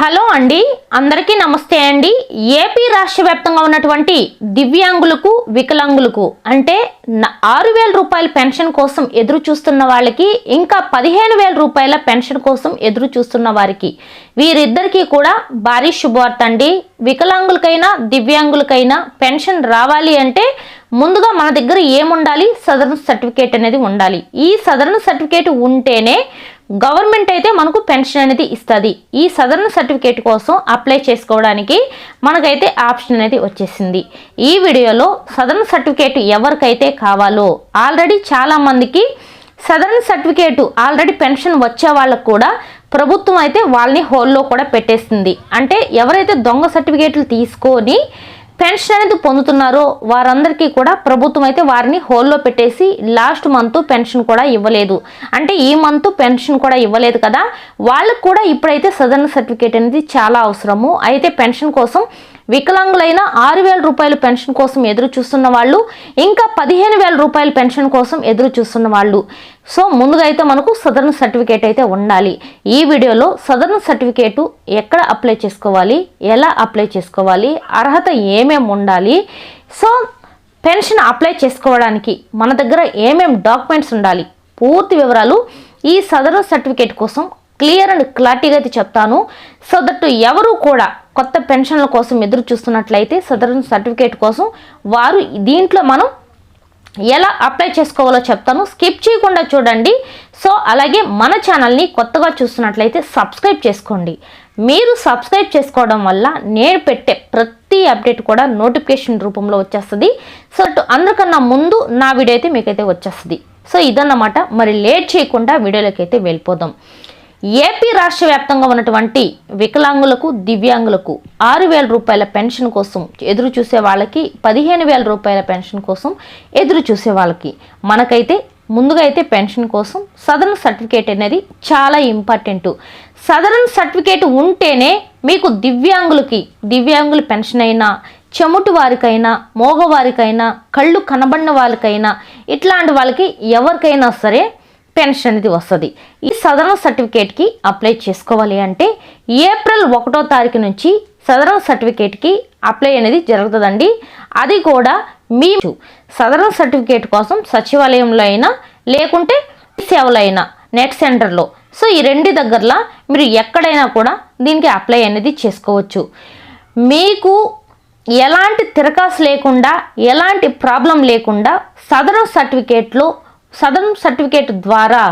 Hello అండి అందరికీ నమస్తే అండి. ఏపీ రాష్ట్ర వ్యాప్తంగా ఉన్నటువంటి దివ్యాంగులకు వికలాంగులకు అంటే ఆరు వేల రూపాయల పెన్షన్ కోసం ఎదురు చూస్తున్న వాళ్ళకి ఇంకా పదిహేను వేల రూపాయల పెన్షన్ కోసం ఎదురు చూస్తున్న వారికి వీరిద్దరికీ కూడా భారీ శుభవార్త అండి. వికలాంగులకైనా దివ్యాంగులకైనా పెన్షన్ రావాలి అంటే ముందుగా మన దగ్గర ఏముండాలి? సదరన్ సర్టిఫికేట్ అనేది ఉండాలి. ఈ సదరన్ సర్టిఫికేట్ ఉంటేనే గవర్నమెంట్ అయితే మనకు పెన్షన్ అనేది ఇస్తుంది. ఈ సదరన్ సర్టిఫికేట్ కోసం అప్లై చేసుకోవడానికి మనకైతే ఆప్షన్ అనేది వచ్చేసింది. ఈ వీడియోలో సదరన్ సర్టిఫికేట్ ఎవరికైతే కావాలో ఆల్రెడీ చాలామందికి సదరన్ సర్టిఫికేట్ ఆల్రెడీ పెన్షన్ వచ్చే వాళ్ళకు కూడా ప్రభుత్వం అయితే వాళ్ళని హోల్లో కూడా పెట్టేస్తుంది అంటే ఎవరైతే దొంగ సర్టిఫికేట్లు తీసుకొని పెన్షన్ అనేది పొందుతున్నారో వారందరికీ కూడా ప్రభుత్వం అయితే వారిని హోల్లో పెట్టేసి లాస్ట్ మంత్ పెన్షన్ కూడా ఇవ్వలేదు. అంటే ఈ మంత్ పెన్షన్ కూడా ఇవ్వలేదు కదా? వాళ్ళకు కూడా ఇప్పుడైతే సదరన్ సర్టిఫికేట్ అనేది చాలా అవసరము. అయితే పెన్షన్ కోసం వికలాంగులైన ఆరు వేల రూపాయల పెన్షన్ కోసం ఎదురు చూస్తున్న వాళ్ళు ఇంకా పదిహేను వేల రూపాయల పెన్షన్ కోసం ఎదురు చూస్తున్న వాళ్ళు. సో ముందుగా అయితే మనకు సదరన్ సర్టిఫికేట్ అయితే ఉండాలి. ఈ వీడియోలో సదరన్ సర్టిఫికేటు ఎక్కడ అప్లై చేసుకోవాలి ఎలా అప్లై చేసుకోవాలి అర్హత ఏమేమి ఉండాలి? సో పెన్షన్ అప్లై చేసుకోవడానికి మన దగ్గర ఏమేం డాక్యుమెంట్స్ ఉండాలి? పూర్తి వివరాలు ఈ సదరన్ సర్టిఫికేట్ కోసం క్లియర్ అండ్ క్లారిటీగా అయితే చెప్తాను. సో దట్ ఎవరు కూడా కొత్త పెన్షన్ల కోసం ఎదురు చూస్తున్నట్లయితే సదరన్ సర్టిఫికేట్ కోసం వారు దీంట్లో మనం ఎలా అప్లై చేసుకోవాలో చెప్తాను. స్కిప్ చేయకుండా చూడండి. సో అలాగే మన ఛానల్ని కొత్తగా చూస్తున్నట్లయితే సబ్స్క్రైబ్ చేసుకోండి. మీరు సబ్స్క్రైబ్ చేసుకోవడం వల్ల నేను పెట్టే ప్రతి అప్డేట్ కూడా నోటిఫికేషన్ రూపంలో వచ్చేస్తుంది. సో అటు అందరికన్నా ముందు నా వీడియో అయితే మీకైతే వచ్చేస్తుంది. సో ఇదన్నమాట. మరి లేట్ చేయకుండా వీడియోలోకి అయితే వెళ్ళిపోదాం. ఏపీ రాష్ట్ర వ్యాప్తంగా ఉన్నటువంటి వికలాంగులకు దివ్యాంగులకు ఆరు వేల రూపాయల పెన్షన్ కోసం ఎదురు చూసే వాళ్ళకి పదిహేను వేల రూపాయల పెన్షన్ కోసం ఎదురు చూసే వాళ్ళకి మనకైతే ముందుగా అయితే పెన్షన్ కోసం సదరన్ సర్టిఫికేట్ అనేది చాలా ఇంపార్టెంట్. సదరన్ సర్టిఫికేట్ ఉంటేనే మీకు దివ్యాంగులకి దివ్యాంగుల పెన్షన్ అయినా చెముటి వారికైనా మోగవారికైనా కళ్ళు కనబడిన వాళ్ళకైనా ఇట్లాంటి వాళ్ళకి ఎవరికైనా సరే పెన్షన్ అనేది వస్తుంది. ఈ సదరన్ సర్టిఫికేట్కి అప్లై చేసుకోవాలి అంటే ఏప్రిల్ ఒకటో తారీఖు నుంచి సదరన్ సర్టిఫికేట్కి అప్లై అనేది జరుగుతుందండి. అది కూడా మీ సదరన్ సర్టిఫికేట్ కోసం సచివాలయంలో అయినా లేకుంటే సేవలో అయినా నెట్ సెంటర్లో. సో ఈ రెండు దగ్గరలో మీరు ఎక్కడైనా కూడా దీనికి అప్లై అనేది చేసుకోవచ్చు. మీకు ఎలాంటి తిరకాసు లేకుండా ఎలాంటి ప్రాబ్లం లేకుండా సదరన్ సర్టిఫికేట్లో సదన్ సర్టిఫికేట్ ద్వారా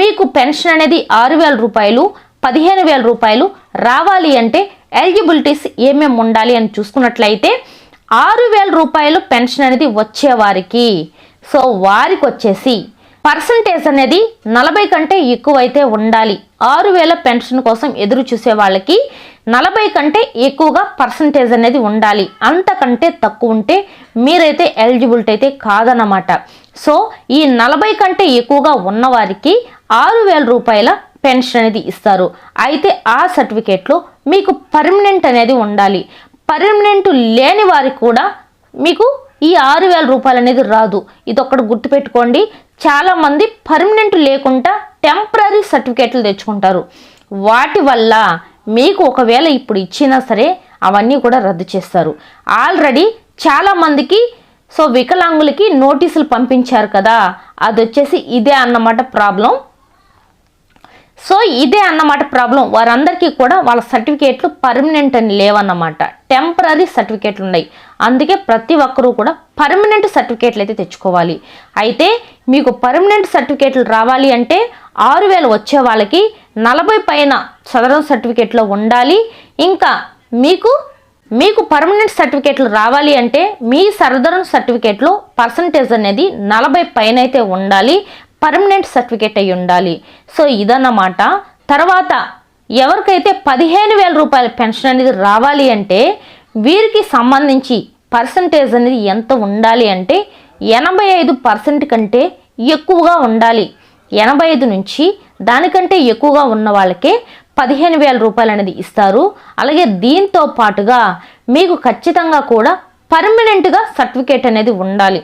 మీకు పెన్షన్ అనేది ఆరు వేల రూపాయలు పదిహేను వేల రూపాయలు రావాలి అంటే ఎలిజిబిలిటీస్ ఏమేమి ఉండాలి అని చూసుకున్నట్లయితే ఆరు వేల రూపాయలు పెన్షన్ అనేది వచ్చేవారికి. సో వారికి వచ్చేసి పర్సంటేజ్ అనేది నలభై కంటే ఎక్కువైతే ఉండాలి. ఆరు వేల పెన్షన్ కోసం ఎదురు చూసే వాళ్ళకి నలభై కంటే ఎక్కువగా పర్సంటేజ్ అనేది ఉండాలి. అంతకంటే తక్కువ ఉంటే మీరైతే ఎలిజిబిలిటీ అయితే కాదన్నమాట. సో ఈ నలభై కంటే ఎక్కువగా ఉన్నవారికి ఆరు వేల రూపాయల పెన్షన్ అనేది ఇస్తారు. అయితే ఆ సర్టిఫికేట్లో మీకు పర్మనెంట్ అనేది ఉండాలి. పర్మనెంట్ లేని వారికి కూడా మీకు ఈ ఆరు వేల రూపాయలు అనేది రాదు. ఇది ఒక్కటి గుర్తుపెట్టుకోండి. చాలామంది పర్మనెంట్ లేకుండా టెంపరీ సర్టిఫికేట్లు తెచ్చుకుంటారు. వాటి వల్ల మీకు ఒకవేళ ఇప్పుడు ఇచ్చినా సరే అవన్నీ కూడా రద్దు చేస్తారు. ఆల్రెడీ చాలామందికి సో వికలాంగులకి నోటీసులు పంపించారు కదా అది వచ్చేసి ఇదే అన్నమాట ప్రాబ్లం. సో ఇదే అన్నమాట ప్రాబ్లం. వారందరికీ కూడా వాళ్ళ సర్టిఫికేట్లు పర్మనెంట్ అని లేవన్నమాట. టెంపరీ సర్టిఫికేట్లు ఉన్నాయి అందుకే ప్రతి ఒక్కరూ కూడా పర్మనెంట్ సర్టిఫికేట్లు అయితే తెచ్చుకోవాలి. అయితే మీకు పర్మనెంట్ సర్టిఫికేట్లు రావాలి అంటే ఆరు వేలు వచ్చే వాళ్ళకి నలభై పైన సదరన్ సర్టిఫికేట్లో ఉండాలి. ఇంకా మీకు మీకు పర్మనెంట్ సర్టిఫికేట్లు రావాలి అంటే మీ సరదరన్ సర్టిఫికేట్లో పర్సంటేజ్ అనేది నలభై పైన అయితే ఉండాలి. పర్మనెంట్ సర్టిఫికేట్ అయి ఉండాలి. సో ఇదన్నమాట. తర్వాత ఎవరికైతే పదిహేను వేల రూపాయల పెన్షన్ అనేది రావాలి అంటే వీరికి సంబంధించి పర్సంటేజ్ అనేది ఎంత ఉండాలి అంటే ఎనభై ఐదు పర్సెంట్ కంటే ఎక్కువగా ఉండాలి. ఎనభై ఐదు నుంచి దానికంటే ఎక్కువగా ఉన్న వాళ్ళకే పదిహేను వేల రూపాయలు అనేది ఇస్తారు. అలాగే దీంతో పాటుగా మీకు ఖచ్చితంగా కూడా పర్మనెంట్గా సర్టిఫికేట్ అనేది ఉండాలి.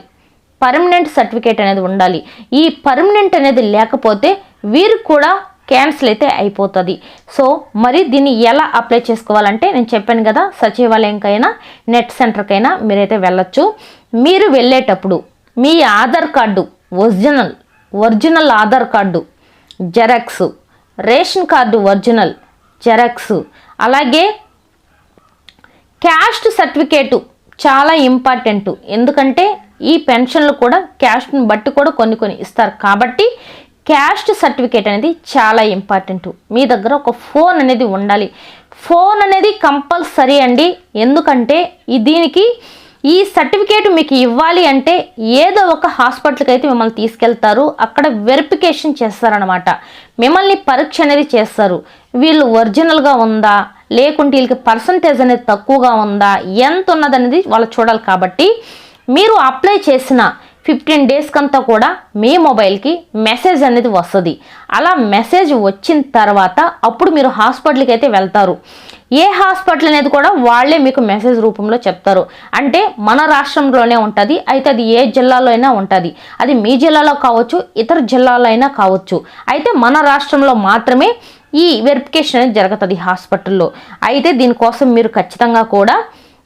పర్మనెంట్ సర్టిఫికేట్ అనేది ఉండాలి. ఈ పర్మనెంట్ అనేది లేకపోతే వీరు కూడా క్యాన్సిల్ అయితే అయిపోతుంది. సో మరి దీన్ని ఎలా అప్లై చేసుకోవాలంటే నేను చెప్పాను కదా సచివాలయంకైనా నెట్ సెంటర్కైనా మీరైతే వెళ్ళొచ్చు. మీరు వెళ్ళేటప్పుడు మీ Aadhaar card original original Aadhaar card xerox ration card original xerox అలాగే క్యాస్ట్ సర్టిఫికేటు చాలా ఇంపార్టెంట్. ఎందుకంటే ఈ పెన్షన్లు కూడా క్యాస్ట్ని బట్టి కూడా కొన్ని కొన్ని ఇస్తారు. కాబట్టి క్యాస్ట్ సర్టిఫికేట్ అనేది చాలా ఇంపార్టెంట్. మీ దగ్గర ఒక ఫోన్ అనేది ఉండాలి. ఫోన్ అనేది కంపల్సరీ అండి. ఎందుకంటే ఈ దీనికి ఈ సర్టిఫికేట్ మీకు ఇవ్వాలి అంటే ఏదో ఒక హాస్పిటల్కి అయితే మిమ్మల్ని తీసుకెళ్తారు. అక్కడ వెరిఫికేషన్ చేస్తారనమాట మిమ్మల్ని పరీక్ష అనేది చేస్తారు. వీళ్ళు ఒరిజినల్గా ఉందా? లేకుంటే వీళ్ళకి పర్సంటేజ్ అనేది తక్కువగా ఉందా? ఎంత ఉన్నదనేది వాళ్ళు చూడాలి కాబట్టి మీరు అప్లై చేసిన ఫిఫ్టీన్ డేస్కంతా కూడా మీ మొబైల్కి మెసేజ్ అనేది వస్తుంది. అలా మెసేజ్ వచ్చిన తర్వాత అప్పుడు మీరు హాస్పిటల్కి అయితే వెళ్తారు. ఏ హాస్పిటల్ అనేది కూడా వాళ్ళే మీకు మెసేజ్ రూపంలో చెప్తారు. అంటే మన రాష్ట్రంలోనే ఉంటుంది అయితే అది ఏ జిల్లాలో అయినా ఉంటుంది. అది మీ జిల్లాలో కావచ్చు ఇతర జిల్లాలో అయినా కావచ్చు. అయితే మన రాష్ట్రంలో మాత్రమే ఈ వెరిఫికేషన్ అనేది జరుగుతుంది హాస్పిటల్లో. అయితే దీనికోసం మీరు ఖచ్చితంగా కూడా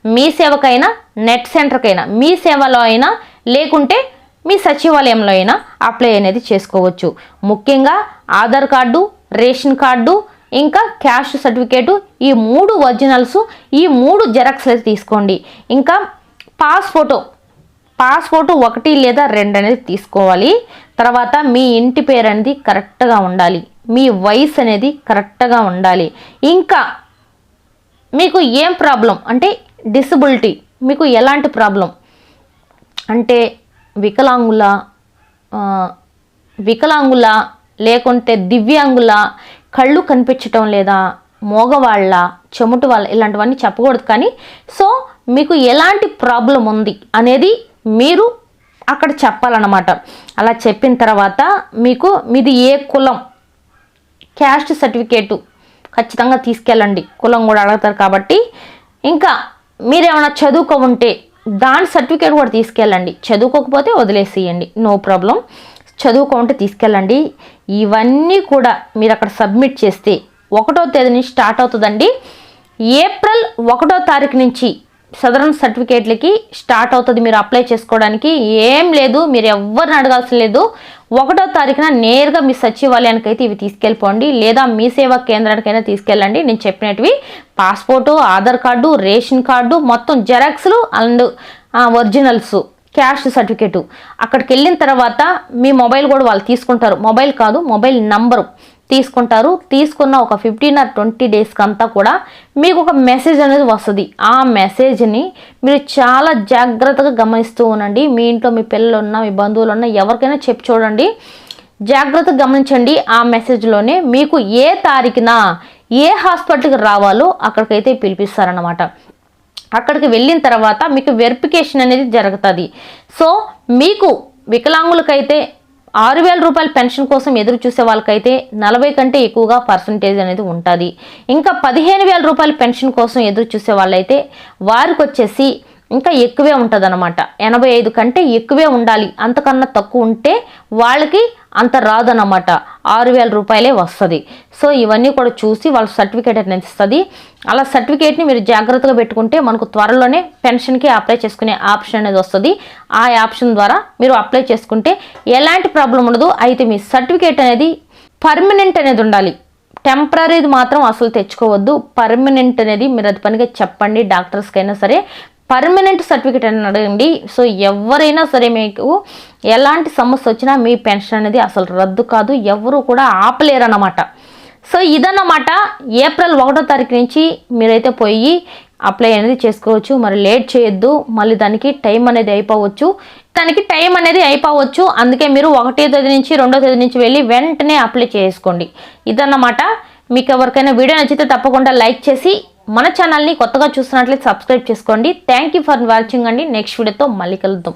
మీ సేవకైనా నెట్ సెంటర్కైనా మీ సేవలో అయినా లేకుంటే మీ సచివాలయంలో అయినా అప్లై అనేది చేసుకోవచ్చు. ముఖ్యంగా ఆధార్ కార్డు రేషన్ కార్డు ఇంకా క్యాష్ సర్టిఫికేటు ఈ మూడు ఒరిజినల్స్ ఈ మూడు జెరాక్స్ అయితే తీసుకోండి. ఇంకా పాస్ ఫోటో పాస్ ఫోటో ఒకటి లేదా రెండు అనేది తీసుకోవాలి. తర్వాత మీ ఇంటి పేరు అనేది కరెక్ట్గా ఉండాలి. మీ వయసు అనేది కరెక్ట్గా ఉండాలి. ఇంకా మీకు ఏం ప్రాబ్లం అంటే డిసబిలిటీ మీకు ఎలాంటి ప్రాబ్లం? అంటే వికలాంగుల వికలాంగుల లేకుంటే దివ్యాంగుల కళ్ళు కనిపించటం లేదా మోగవాళ్ళ చెముటు వాళ్ళ ఇలాంటివన్నీ చెప్పకూడదు. కానీ సో మీకు ఎలాంటి ప్రాబ్లం ఉంది అనేది మీరు అక్కడ చెప్పాలన్నమాట. అలా చెప్పిన తర్వాత మీకు మీది ఏ కులం? క్యాస్ట్ సర్టిఫికేటు ఖచ్చితంగా తీసుకెళ్ళండి. కులం కూడా అడుగుతారు కాబట్టి. ఇంకా మీరేమైనా చదువుకో ఉంటే దాని సర్టిఫికేట్ కూడా తీసుకెళ్ళండి. చదువుకోకపోతే వదిలేసేయండి. No problem. చదువుకుంటే తీసుకెళ్ళండి. ఇవన్నీ కూడా మీరు అక్కడ సబ్మిట్ చేస్తే ఒకటో తేదీ నుంచి స్టార్ట్ అవుతుందండి. ఏప్రిల్ ఒకటో తారీఖు నుంచి సదరన్ సర్టిఫికేట్లకి స్టార్ట్ అవుతుంది మీరు అప్లై చేసుకోవడానికి. ఏం లేదు. మీరు ఎవరిని అడగాల్సిన లేదు. ఒకటో తారీఖున నేరుగా మీ సచివాలయానికి అయితే ఇవి తీసుకెళ్ళిపోండి. లేదా మీ సేవా కేంద్రానికైనా తీసుకెళ్ళండి. నేను చెప్పినవి passport Aadhaar card ration card మొత్తం జెరాక్స్లు అండ్ ఒరిజినల్స్ క్యాష్ సర్టిఫికేటు. అక్కడికి వెళ్ళిన తర్వాత మీ మొబైల్ కూడా వాళ్ళు తీసుకుంటారు. మొబైల్ కాదు మొబైల్ నంబరు. తీసుకుంటారు. తీసుకున్న ఒక ఫిఫ్టీన్ ఆర్ ట్వంటీ డేస్కి అంతా కూడా మీకు ఒక మెసేజ్ అనేది వస్తుంది. ఆ మెసేజ్ని మీరు చాలా జాగ్రత్తగా గమనిస్తూ ఉండండి. మీ ఇంట్లో మీ పిల్లలు ఉన్నా మీ బంధువులు ఉన్నా ఎవరికైనా చెప్పి చూడండి. జాగ్రత్తగా గమనించండి. ఆ మెసేజ్లోనే మీకు ఏ తారీఖున ఏ హాస్పిటల్కి రావాలో అక్కడికైతే పిలిపిస్తారనమాట అక్కడికి వెళ్ళిన తర్వాత మీకు వెరిఫికేషన్ అనేది జరుగుతుంది. సో మీకు వికలాంగులకైతే ఆరు వేల రూపాయల పెన్షన్ కోసం ఎదురు చూసే వాళ్ళకైతే నలభై కంటే ఎక్కువగా పర్సంటేజ్ అనేది ఉంటుంది. ఇంకా పదిహేను వేల రూపాయల పెన్షన్ కోసం ఎదురు చూసే వాళ్ళైతే వారికి వచ్చేసి ఇంకా ఎక్కువే ఉంటుంది అనమాట ఎనభై ఐదు కంటే ఎక్కువే ఉండాలి. అంతకన్నా తక్కువ ఉంటే వాళ్ళకి అంత రాదనమాట ఆరు వేల రూపాయలే వస్తుంది. సో ఇవన్నీ కూడా చూసి వాళ్ళ సర్టిఫికేట్ అనేది ఇస్తుంది అలా సర్టిఫికేట్ని మీరు జాగ్రత్తగా పెట్టుకుంటే మనకు త్వరలోనే పెన్షన్కి అప్లై చేసుకునే ఆప్షన్ అనేది వస్తుంది. ఆ ఆప్షన్ ద్వారా మీరు అప్లై చేసుకుంటే ఎలాంటి ప్రాబ్లం ఉండదు. అయితే మీ సర్టిఫికేట్ అనేది పర్మనెంట్ అనేది ఉండాలి. టెంపరీది మాత్రం అసలు తెచ్చుకోవద్దు. పర్మనెంట్ అనేది మీరు అది పనిగా చెప్పండి. డాక్టర్స్కైనా సరే పర్మనెంట్ సర్టిఫికేట్ అని అడగండి సో ఎవరైనా సరే మీకు ఎలాంటి సమస్య వచ్చినా మీ పెన్షన్ అనేది అసలు రద్దు కాదు ఎవరు కూడా ఆపలేరు అన్నమాట సో ఇదన్నమాట ఏప్రిల్ ఒకటో తారీఖు నుంచి మీరైతే పోయి అప్లై అనేది చేసుకోవచ్చు. మరి లేట్ చేయొద్దు మళ్ళీ దానికి టైం అనేది అయిపోవచ్చు. దానికి టైం అనేది అయిపోవచ్చు. అందుకే మీరు ఒకటో తేదీ నుంచి రెండో తేదీ నుంచి వెళ్ళి వెంటనే అప్లై చేసుకోండి. ఇదన్నమాట మీకు ఎవరికైనా వీడియో నచ్చితే తప్పకుండా లైక్ చేసి మన ఛానల్ని కొత్తగా చూస్తున్నట్లయితే సబ్స్క్రైబ్ చేసుకోండి. థ్యాంక్ యూ ఫర్ వాచింగ్ అండి. నెక్స్ట్ వీడియోతో మళ్ళీ కలుద్దాం.